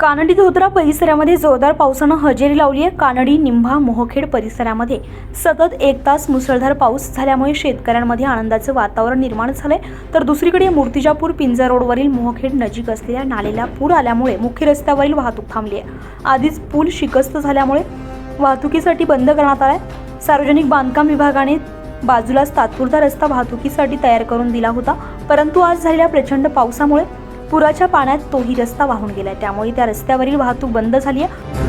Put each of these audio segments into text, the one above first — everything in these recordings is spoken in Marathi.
कानडी धोत्रा परिसरामध्ये जोरदार पावसानं हजेरी लावली आहे. कानडी निंभा मोहखेड परिसरामध्ये सतत एक तास मुसळधार पाऊस झाल्यामुळे शेतकऱ्यांमध्ये आनंदाचं वातावरण निर्माण झालंय. तर दुसरीकडे मूर्तिजापूर पिंजर रोडवरील मोहखेड नजीक असलेल्या नालेला पूर आल्यामुळे मुख्य रस्त्यावरील वाहतूक थांबली आहे. आधीच पूल शिकस्त झाल्यामुळे वाहतुकीसाठी बंद करण्यात आलाय. सार्वजनिक बांधकाम विभागाने बाजूलाच तात्पुरता रस्ता वाहतुकीसाठी तयार करून दिला होता. परंतु आज झालेल्या प्रचंड पावसामुळे पुराच्या पाण्यात तोही रस्ता वाहून गेलाय. त्यामुळे त्या रस्त्यावरील वाहतूक बंद झाली आहे.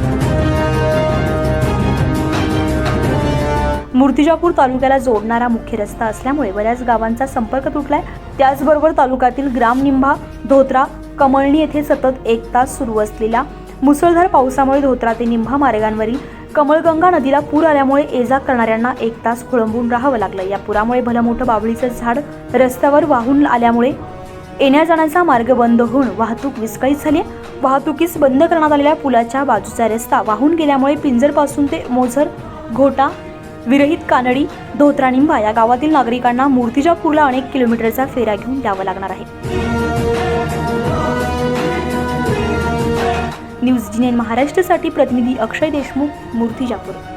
मूर्तिजापूर तालुक्याला जोडणारा मुख्य रस्ता असल्यामुळे बऱ्याच गावांचा संपर्क तुटलाय. त्याचबरोबर तालुक्यातील ग्रामनिंभा धोत्रा कमळणी येथे सतत एक तास सुरू असलेल्या मुसळधार पावसामुळे धोत्रा ते निंभा मार्गांवरील कमळगंगा नदीला पूर आल्यामुळे ये करणाऱ्यांना एक तास खोळंबून राहावं लागलं. या पुरामुळे भलं मोठं बाबळीचं झाड रस्त्यावर वाहून आल्यामुळे येण्या जाण्याचा मार्ग बंद होऊन वाहतूक विस्कळीत झाली वाहतुकीस बंद करण्यात आलेल्या पुलाच्या बाजूचा रस्ता वाहून गेल्यामुळे पिंजरपासून ते मोझर घोटा विरहित कानडी धोत्रानिंबा या गावातील नागरिकांना मूर्तिजापूरला अनेक किलोमीटरचा फेरा घेऊन द्यावा लागणार आहे. न्यूज जिनेन महाराष्ट्रसाठी महाराष्ट्रासाठी प्रतिनिधी अक्षय देशमुख मूर्तिजापूर.